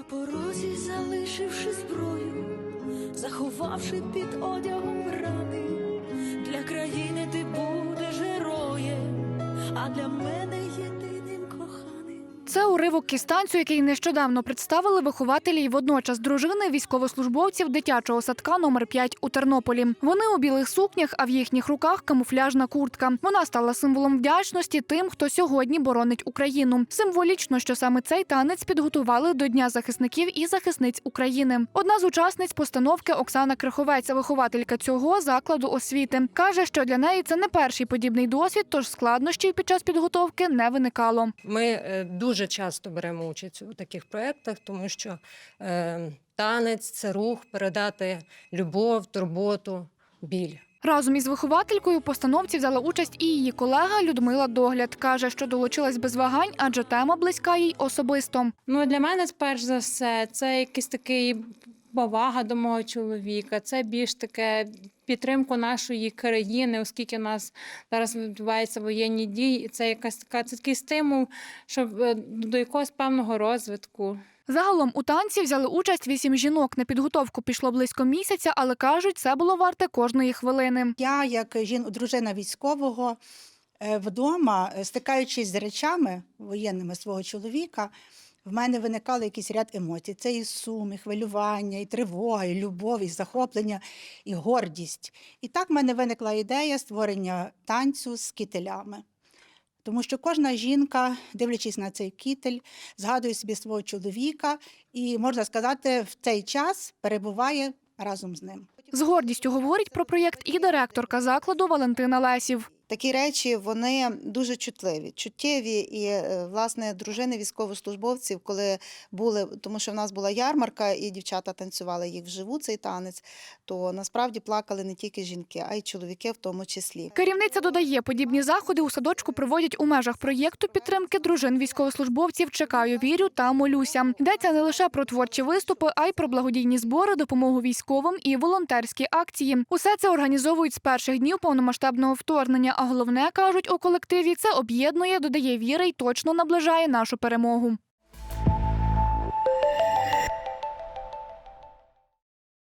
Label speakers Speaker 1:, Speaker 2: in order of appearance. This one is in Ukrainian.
Speaker 1: На порозі залишивши зброю, заховавши під одягом рани, для країни ти будеш героєм, а для мене
Speaker 2: уривок із танцю, який нещодавно представили вихователі й водночас дружини військовослужбовців дитячого садка номер 5 у Тернополі. Вони у білих сукнях, а в їхніх руках камуфляжна куртка. Вона стала символом вдячності тим, хто сьогодні боронить Україну. Символічно, що саме цей танець підготували до Дня захисників і захисниць України. Одна з учасниць постановки Оксана Криховець, вихователька цього закладу освіти, каже, що для неї це не перший подібний досвід, тож складнощів під час підготовки не виникало.
Speaker 3: Ми е, дуже часто беремо участь у таких проєктах, тому що е, танець це рух, передати любов, турботу, біль.
Speaker 2: Разом із вихователькою постановці взяла участь і її колега Людмила Догляд. Каже, що долучилась без вагань, адже тема близька їй особисто.
Speaker 4: Ну, для мене, перш за все, це якийсь такий повага до мого чоловіка, це більш таке підтримку нашої країни, оскільки у нас зараз відбуваються воєнні дії, і це якась така це такий стимул, щоб е, до якогось певного розвитку.
Speaker 2: Загалом у танці взяли участь вісім жінок. На підготовку пішло близько місяця, але кажуть, це було варте кожної хвилини.
Speaker 5: Я, як жін, дружина військового, е, вдома, е, стикаючись з речами воєнними свого чоловіка, в мене виникали якийсь ряд емоцій. Це і сум, і хвилювання, і тривога, і любов, і захоплення, і гордість. І так в мене виникла ідея створення танцю з кітелями. Тому що кожна жінка, дивлячись на цей кітель, згадує собі свого чоловіка і, можна сказати, в цей час перебуває разом з ним.
Speaker 2: З гордістю говорить про проєкт і директорка закладу Валентина Лесів.
Speaker 6: Такі речі вони дуже чутливі, чуттєві. І е, власне дружини військовослужбовців, коли були, тому що в нас була ярмарка, і дівчата танцювали їх вживу цей танець, то насправді плакали не тільки жінки, а й чоловіки в тому числі.
Speaker 2: Керівниця додає, подібні заходи у садочку проводять у межах проєкту підтримки дружин військовослужбовців Чекаю, вірю та молюся. Йдеться не лише про творчі виступи, а й про благодійні збори, допомогу військовим і волонтерські акції. Усе це організовують з перших днів повномасштабного вторгнення. А головне кажуть у колективі, це об'єднує, додає віри й точно наближає нашу перемогу.